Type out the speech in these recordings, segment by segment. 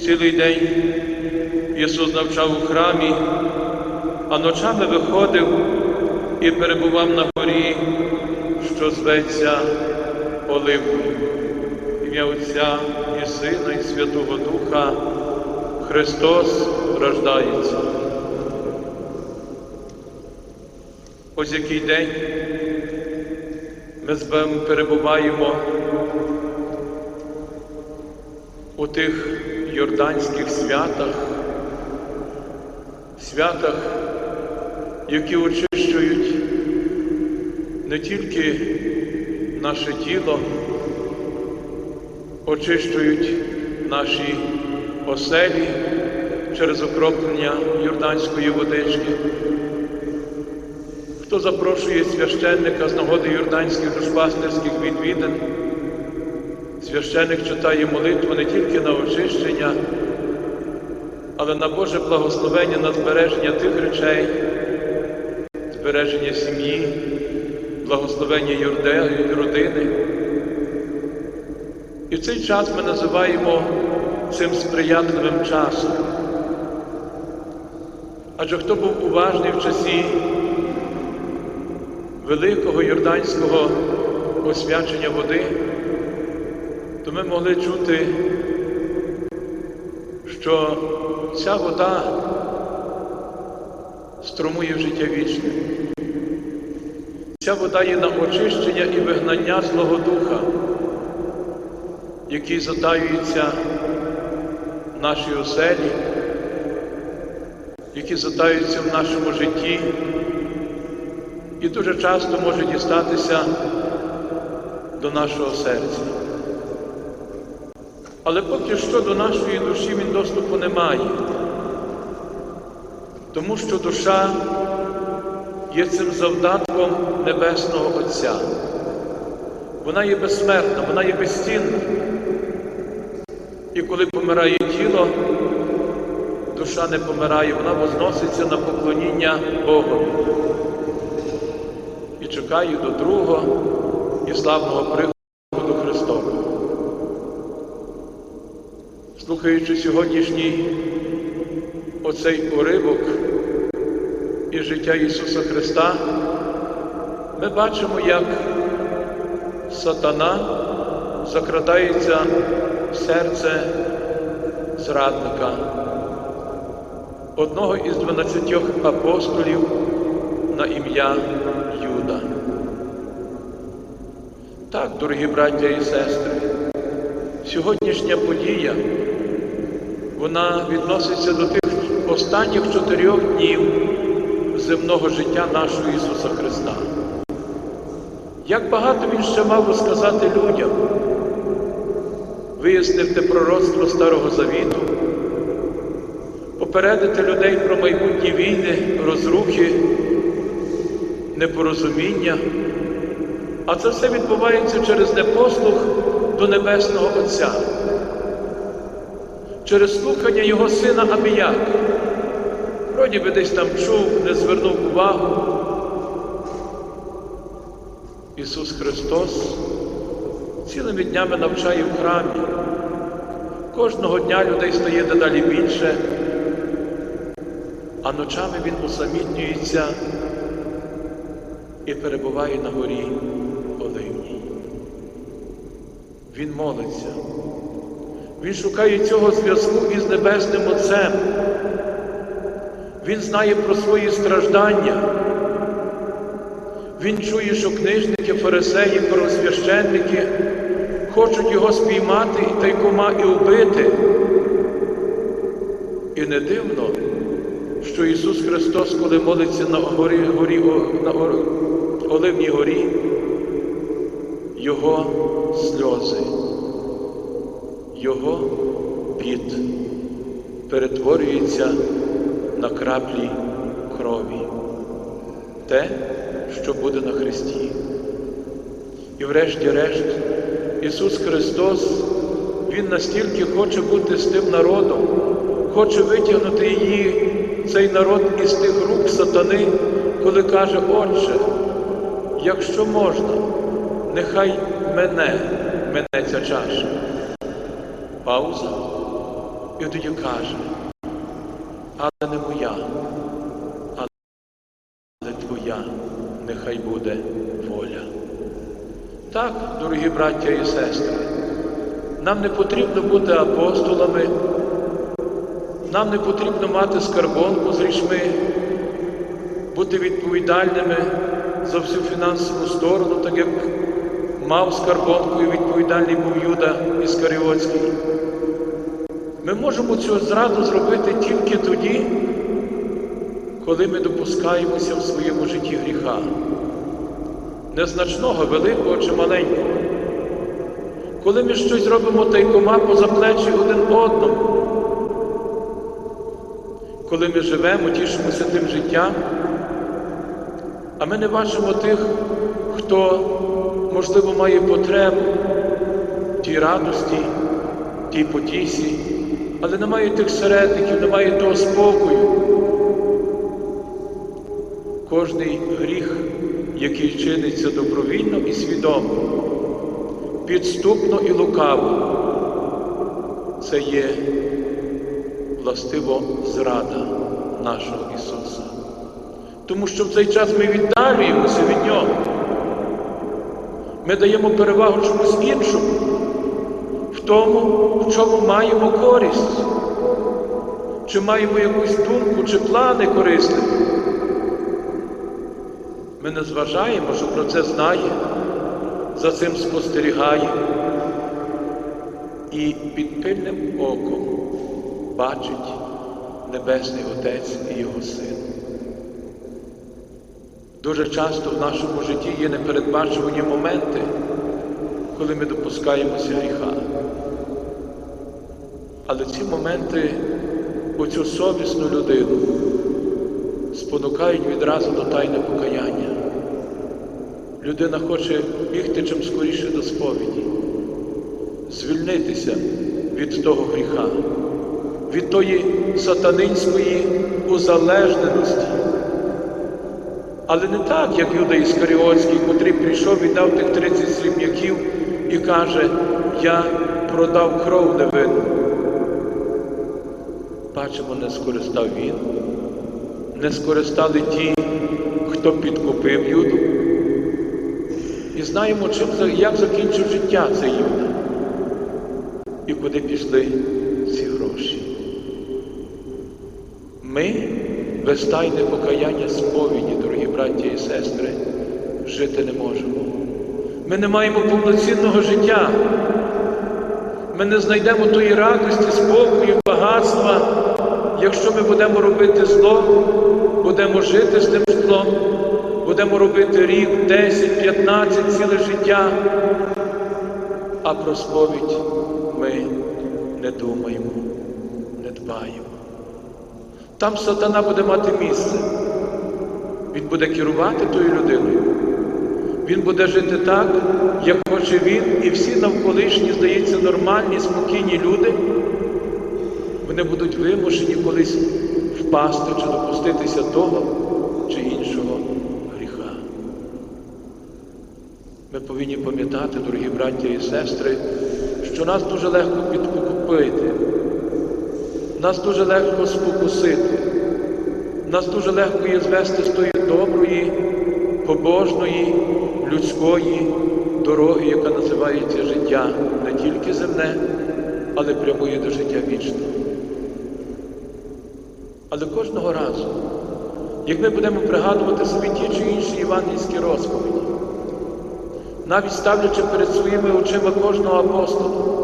Цілий день Ісус навчав у храмі, а ночами виходив і перебував на горі, що зветься Оливкою. Ім'я Отця і Сина, і Святого Духа Христос рождається. Ось який день ми з вами перебуваємо у тих йорданських святах, святах, які очищують не тільки наше тіло, очищують наші оселі через окроплення Йорданської водички. Хто запрошує священника з нагоди юрданських душпастерських відвідин, священник читає молитву не тільки на очищення, але на Боже благословення на збереження тих речей, збереження сім'ї, благословення родини. І цей час ми називаємо цим сприятливим часом. Адже хто був уважний в часі великого юрданського освячення води, ми могли чути, що ця вода струмує в життя вічне. Ця вода є на очищення і вигнання Злого Духа, який затаюється в нашій оселі, які затаються в нашому житті і дуже часто може дістатися до нашого серця. Але поки що до нашої душі він доступу не має, тому що душа є цим завдатком Небесного Отця. Вона є безсмертна, вона є безцінна. І коли помирає тіло, душа не помирає, вона возноситься на поклоніння Богові і чекає до другого і славного приходу Слухаючи сьогоднішній оцей уривок із життя Ісуса Христа, ми бачимо, як сатана закрадається в серце зрадника, одного із дванадцятьох апостолів на ім'я Юда. Так, дорогі браття і сестри, сьогоднішня подія, вона відноситься до тих останніх чотирьох днів земного життя нашого Ісуса Христа. Як багато Він ще мав розказати людям, вияснив те пророцтво Старого Завіту, попередити людей про майбутні війни, розрухи, непорозуміння. А це все відбувається через непослух до Небесного Отця, через слухання Його сина Аміяка. Вроді би десь там чув, не звернув увагу. Ісус Христос цілими днями навчає в храмі. Кожного дня людей стає дедалі більше, а ночами Він усамітнюється і перебуває на горі Оливній. Він молиться. Він шукає цього зв'язку із Небесним Отцем. Він знає про свої страждання. Він чує, що книжники, фарисеї, первосвященники хочуть його спіймати і тайкома і убити. І не дивно, що Ісус Христос, коли молиться на горі, горі, на Оливній горі, Його сльози, Його піт перетворюється на краплі крові. Те, що буде на Христі. І врешті-решт, Ісус Христос, Він настільки хоче бути з тим народом, хоче витягнути її, цей народ із тих рук сатани, коли каже, Отче, якщо можна, нехай мене, мене ця чаша. Пауза. І тоді каже, але не моя, але Твоя нехай буде воля. Так, дорогі браття і сестри, нам не потрібно бути апостолами, нам не потрібно мати скарбонку з грішми, бути відповідальними за всю фінансову сторону, так як мав скарбонку і відповідальний був Юда Іскаріотський. Ми можемо цю зраду зробити тільки тоді, коли ми допускаємося в своєму житті гріха, незначного, великого чи маленького. Коли ми щось робимо тайкома поза плечі один одному, коли ми живемо, тішимося тим життям, а ми не бачимо тих, хто, можливо, має потребу тій радості, тій потісі, але немає тих середників, немає того спокою. Кожний гріх, який чиниться добровільно і свідомо, підступно і лукаво, це є властиво зрада нашого Ісуса. Тому що в цей час ми віддалюємося від Нього. Ми даємо перевагу чомусь іншому, тому, в чому маємо користь, чи маємо якусь думку, чи плани корисні. Ми не зважаємо, що про це знає, за цим спостерігає і під пильним оком бачить Небесний Отець і Його Син. Дуже часто в нашому житті є непередбачувані моменти, коли ми допускаємося гріха. Але ці моменти оцю совісну людину спонукають відразу до тайне покаяння. Людина хоче бігти чим скоріше до сповіді, звільнитися від того гріха, від тої сатанинської узалежненості. Але не так, як Юда Іскаріотський, котрий прийшов і дав тих 30 срібняків і каже, я продав кров невинну. Бачимо, не скористав він, не скористали ті, хто підкупив Юду. І знаємо, чим, як закінчив життя цей Юда і куди пішли ці гроші. Ми без тайне покаяння сповіді, дорогі браття і сестри, жити не можемо. Ми не маємо повноцінного життя. Ми не знайдемо тої радості, спокою, багатства, якщо ми будемо робити зло, будемо жити з тим злом, будемо робити рік, 10, 15, ціле життя, а про сповідь ми не думаємо, не дбаємо. Там сатана буде мати місце. Він буде керувати тою людиною. Він буде жити так, як хоче він, і всі навколишні, здається, нормальні, спокійні люди. Вони будуть вимушені колись впасти чи допуститися того чи іншого гріха. Ми повинні пам'ятати, дорогі браття і сестри, що нас дуже легко підкупити. Нас дуже легко спокусити, нас дуже легко є звести з тої доброї, побожної, людської дороги, яка називається життя не тільки земне, але прямує до життя вічного. Але кожного разу, як ми будемо пригадувати собі ті чи інші євангельські розповіді, навіть ставлячи перед своїми очима кожного апостола,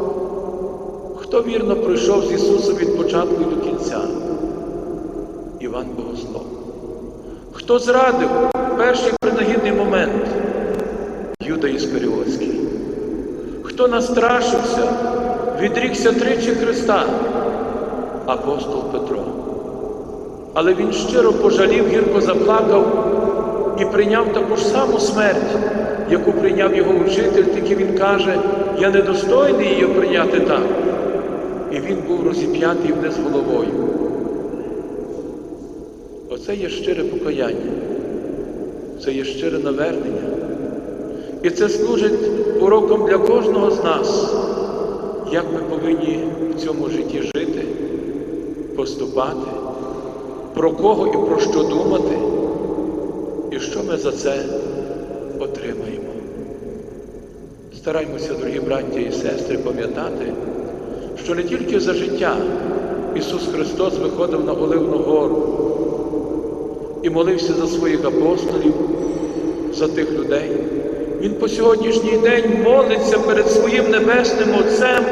Хто вірно пройшов з Ісусом від початку і до кінця? Іван Богослов. Хто зрадив перший принагідний момент? Юда Іскаріотський. Хто настрашився, відрікся тричі Христа? Апостол Петро. Але він щиро пожалів, гірко заплакав і прийняв таку ж саму смерть, яку прийняв його учитель, тільки він каже, я недостойний її прийняти так і він був розіп'ятий вниз головою. Оце є щире покаяння, це є щире навернення. І це служить уроком для кожного з нас, як ми повинні в цьому житті жити, поступати, про кого і про що думати, і що ми за це отримаємо. Стараймося, дорогі браття і сестри, пам'ятати, що не тільки за життя Ісус Христос виходив на Оливну гору і молився за своїх апостолів, за тих людей. Він по сьогоднішній день молиться перед своїм небесним Отцем,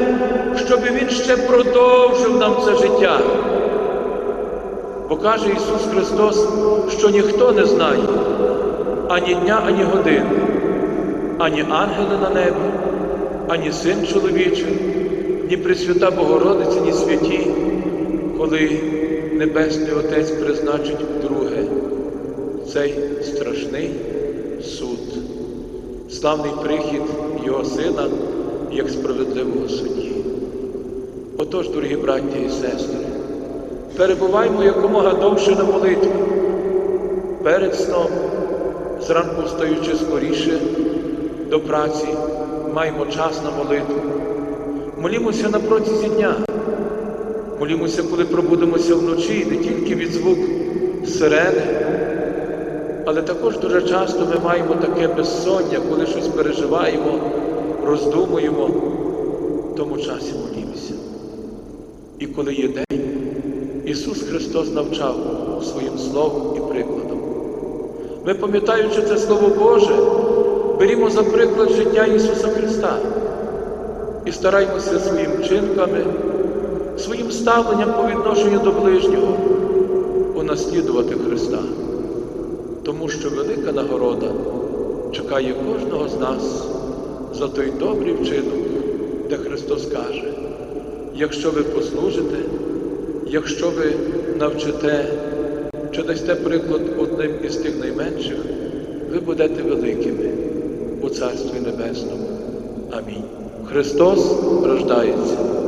щоб Він ще продовжив нам це життя. Бо каже Ісус Христос, що ніхто не знає ані дня, ані години, ані ангели на небі, ані син чоловічий, ні Пресвята Богородиця, ні святі, коли Небесний Отець призначить вдруге цей страшний суд, славний прихід Його Сина як справедливого судді. Отож, дорогі браття і сестри, перебуваймо якомога довше на молитві, перед сном, зранку встаючи скоріше до праці, маємо час на молитву. Молімося на протязі дня. Молімося, коли пробудемося вночі, не тільки від звук сирени, але також дуже часто ми маємо таке безсоння, коли щось переживаємо, роздумуємо, в тому часі молімося. І коли є день, Ісус Христос навчав своїм словом і прикладом. Ми, пам'ятаючи це Слово Боже, берімо за приклад життя Ісуса Христа і стараємося своїми вчинками, своїм ставленням по відношенню до ближнього унаслідувати Христа, тому що велика нагорода чекає кожного з нас за той добрий вчинок, де Христос каже, якщо ви послужите, якщо ви навчите чи дасте приклад одним із тих найменших, ви будете великими у Царстві Небесному. Амінь. Христос рождається.